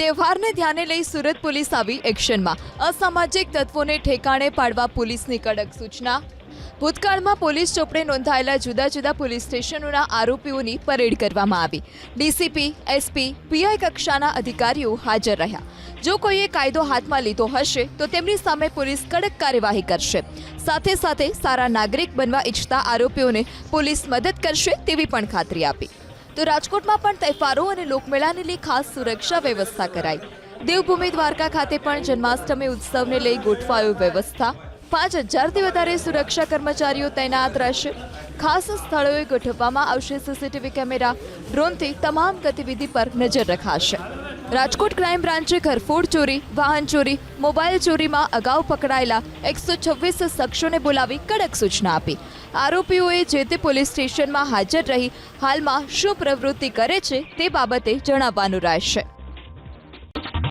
તહેવારને ધ્યાને લઈ સુરત પોલીસ આવી એક્શનમાં. અસામાજિક તત્વોને ઠેકાણે પાડવા પોલીસની કડક સૂચના. ભૂતકાળમાં પોલીસ ચોપડે નોંધાયેલા જુદા જુદા પોલીસ સ્ટેશનોના આરોપીઓની પરેડ કરવામાં આવી. ડીસીપી, એસપી, પીઆઈ કક્ષાના અધિકારીઓ હાજર રહ્યા. જો કોઈએ કાયદો હાથમાં લીધો હશે, તો તેમની સામે પોલીસ કડક કાર્યવાહી કરશે. સાથે સાથે સારા નાગરિક બનવા ઈચ્છતા આરોપીઓને પોલીસ મદદ કરશે તેવી પણ ખાતરી આપી. તો રાજકોટમાં પણ તહેવારો અને લોકમેળાને લઈ ખાસ સુરક્ષા વ્યવસ્થા કરાઈ. દેવભૂમિ દ્વારકા ખાતે પણ જન્માષ્ટમી ઉત્સવને લઈ ગોઠવાયો વ્યવસ્થા. પાંચ હજારથી વધારે સુરક્ષા કર્મચારીઓ તૈનાત રહેશે. ખાસ સ્થળોએ ગોઠવવામાં આવશે સીસીટીવી કેમેરા. ડ્રોનથી તમામ ગતિવિધિ પર નજર રખાશે. રાજકોટ ક્રાઇમ બ્રાન્ચે ઘરફોડ ચોરી, વાહન ચોરી, મોબાઈલ ચોરીમાં અગાઉ પકડાયેલા એકસો છવ્વીસ શખ્સોને બોલાવી કડક સૂચના આપી. આરોપીઓએ જે તે પોલીસ સ્ટેશનમાં હાજર રહી, હાલમાં શું પ્રવૃત્તિ કરે છે તે બાબતે જણાવવાનું રહેશે.